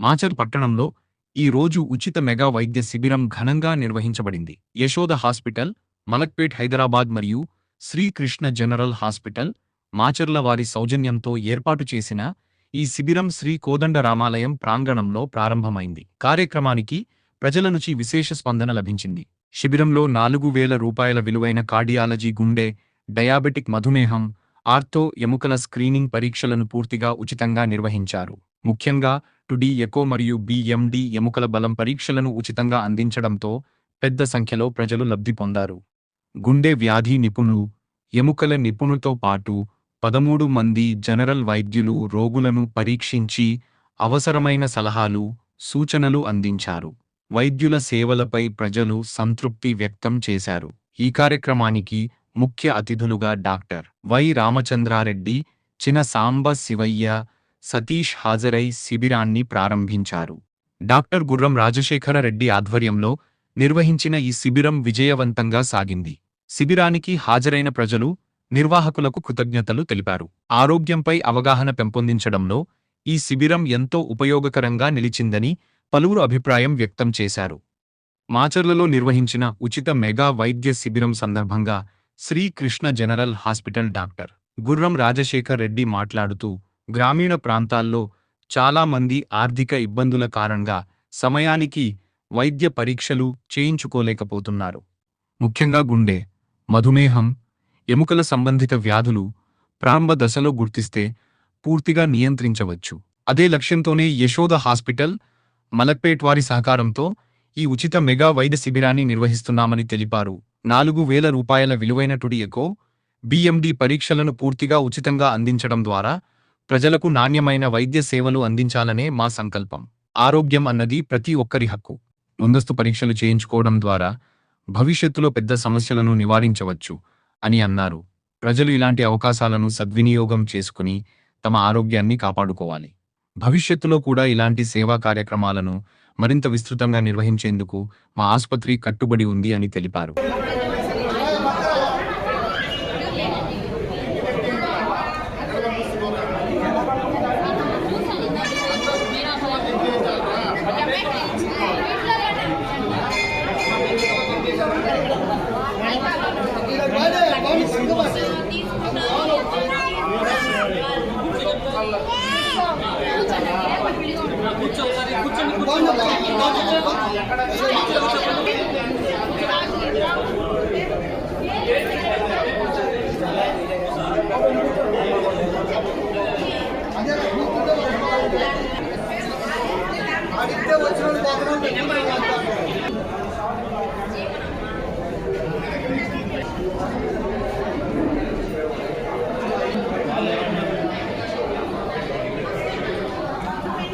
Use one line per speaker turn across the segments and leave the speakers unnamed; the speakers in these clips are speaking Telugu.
మాచర్ పట్టణంలో ఈ రోజు ఉచిత మెగా వైద్య శిబిరం ఘనంగా నిర్వహించబడింది. యశోద హాస్పిటల్ మలక్పేట్ హైదరాబాద్ మరియు శ్రీకృష్ణ జనరల్ హాస్పిటల్ మాచర్ల వారి సౌజన్యంతో ఏర్పాటు చేసిన ఈ శిబిరం శ్రీ కోదండ రామాలయం ప్రాంగణంలో ప్రారంభమైంది. కార్యక్రమానికి ప్రజల నుంచి విశేష స్పందన లభించింది. శిబిరంలో నాలుగు వేల రూపాయల విలువైన కార్డియాలజీ గుండె డయాబెటిక్ మధుమేహం ఆర్థో ఎముకల స్క్రీనింగ్ పరీక్షలను పూర్తిగా ఉచితంగా నిర్వహించారు. ముఖ్యంగా టుడి ఎకో మరియు బిఎండి ఎముకల బలం పరీక్షలను ఉచితంగా అందించడంతో పెద్ద సంఖ్యలో ప్రజలు లబ్ధి పొందారు. గుండె వ్యాధి నిపుణులు ఎముకల నిపుణులతో పాటు పదమూడు మంది జనరల్ వైద్యులు రోగులను పరీక్షించి అవసరమైన సలహాలు సూచనలు అందించారు. వైద్యుల సేవలపై ప్రజలు సంతృప్తి వ్యక్తం చేశారు. ఈ కార్యక్రమానికి ముఖ్య అతిథులుగా డాక్టర్ వై రామచంద్రారెడ్డి చిన సాంబ శివయ్య సతీష్ హాజరై శిబిరాన్ని ప్రారంభించారు. డాక్టర్ గుర్రం రాజశేఖర రెడ్డి ఆధ్వర్యంలో నిర్వహించిన ఈ శిబిరం విజయవంతంగా సాగింది. శిబిరానికి హాజరైన ప్రజలు నిర్వాహకులకు కృతజ్ఞతలు తెలిపారు. ఆరోగ్యంపై అవగాహన పెంపొందించడంలో ఈ శిబిరం ఎంతో ఉపయోగకరంగా నిలిచిందని పలువురు అభిప్రాయం వ్యక్తం చేశారు. మాచర్లలో నిర్వహించిన ఉచిత మెగా వైద్య శిబిరం సందర్భంగా శ్రీకృష్ణ జనరల్ హాస్పిటల్ డాక్టర్ గుర్రం రాజశేఖర్ రెడ్డి మాట్లాడుతూ గ్రామీణ ప్రాంతాల్లో చాలా మంది ఆర్థిక ఇబ్బందుల కారణంగా సమయానికి వైద్య పరీక్షలు చేయించుకోలేకపోతున్నారు. ముఖ్యంగా గుండె మధుమేహం ఎముకల సంబంధిత వ్యాధులు ప్రారంభ దశలో గుర్తిస్తే పూర్తిగా నియంత్రించవచ్చు. అదే లక్ష్యంతోనే యశోద హాస్పిటల్ మలక్పేట్ వారి సహకారంతో ఈ ఉచిత మెగా వైద్య శిబిరాన్ని నిర్వహిస్తున్నామని తెలిపారు. నాలుగు వేల రూపాయల విలువైన టుడి ఎకో బిఎండి పరీక్షలను పూర్తిగా ఉచితంగా అందించడం ద్వారా ప్రజలకు నాణ్యమైన వైద్య సేవలు అందించాలనే మా సంకల్పం. ఆరోగ్యం అన్నది ప్రతి ఒక్కరి హక్కు. ముందస్తు పరీక్షలు చేయించుకోవడం ద్వారా భవిష్యత్తులో పెద్ద సమస్యలను నివారించవచ్చు అని అన్నారు. ప్రజలు ఇలాంటి అవకాశాలను సద్వినియోగం చేసుకుని తమ ఆరోగ్యాన్ని కాపాడుకోవాలి. భవిష్యత్తులో కూడా ఇలాంటి సేవా కార్యక్రమాలను మరింత విస్తృతంగా నిర్వహించేందుకు మా ఆసుపత్రి కట్టుబడి ఉంది అని తెలిపారు.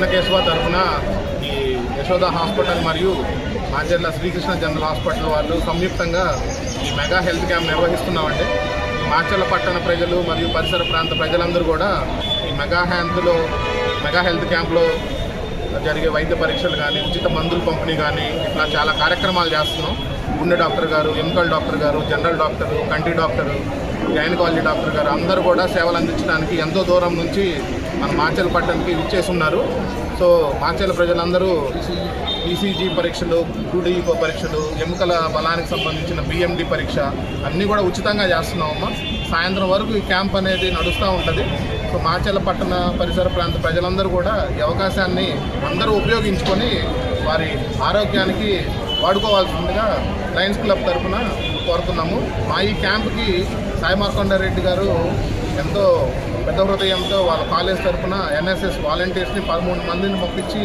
చెన్నకేశవ తరఫున ఈ యశోద హాస్పిటల్ మరియు మాచర్ల శ్రీకృష్ణ జనరల్ హాస్పిటల్ వాళ్ళు సంయుక్తంగా ఈ మెగా హెల్త్ క్యాంప్ నిర్వహిస్తున్నామండి. ఈ మాచర్ల పట్టణ ప్రజలు మరియు పరిసర ప్రాంత ప్రజలందరూ కూడా ఈ మెగా హెల్త్లో మెగా హెల్త్ క్యాంప్లో జరిగే వైద్య పరీక్షలు కానీ ఉచిత మందులు పంపిణీ కానీ ఇట్లా చాలా కార్యక్రమాలు చేస్తున్నాం. గుండె డాక్టర్ గారు ఎముకల్ డాక్టర్ గారు జనరల్ డాక్టర్ కంటి డాక్టర్ గైనకాలజీ డాక్టర్ గారు అందరూ కూడా సేవలు అందించడానికి ఎంతో దూరం నుంచి మన మాచల్ పట్టణానికి ఇచ్చేసి ఉన్నారు సో మాచల్ ప్రజలందరూ ఈసీజీ పరీక్షలు టూడీ పరీక్షలు ఎముకల బలానికి సంబంధించిన బిఎండి పరీక్ష అన్నీ కూడా ఉచితంగా చేస్తున్నామమ్మా. సాయంత్రం వరకు ఈ క్యాంప్ అనేది నడుస్తూ ఉంటుంది. సో మాచల పట్టణ పరిసర ప్రాంత ప్రజలందరూ కూడా ఈ అవకాశాన్ని అందరూ ఉపయోగించుకొని వారి ఆరోగ్యానికి వాడుకోవాల్సిందిగా లయన్స్ క్లబ్ తరఫున కోరుతున్నాము. మా ఈ క్యాంప్కి సాయి రెడ్డి గారు ఎంతో పెద్ద హృదయంతో వాళ్ళ కాలేజ్ తరఫున ఎన్ఎస్ఎస్ వాలంటీర్స్ని పదమూడు మందిని పంపించి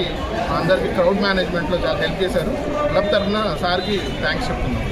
అందరికీ క్రౌడ్ మేనేజ్మెంట్లో చాలా హెల్ప్ చేశారు. క్లబ్ తరఫున సార్కి థ్యాంక్స్ చెప్తున్నాం.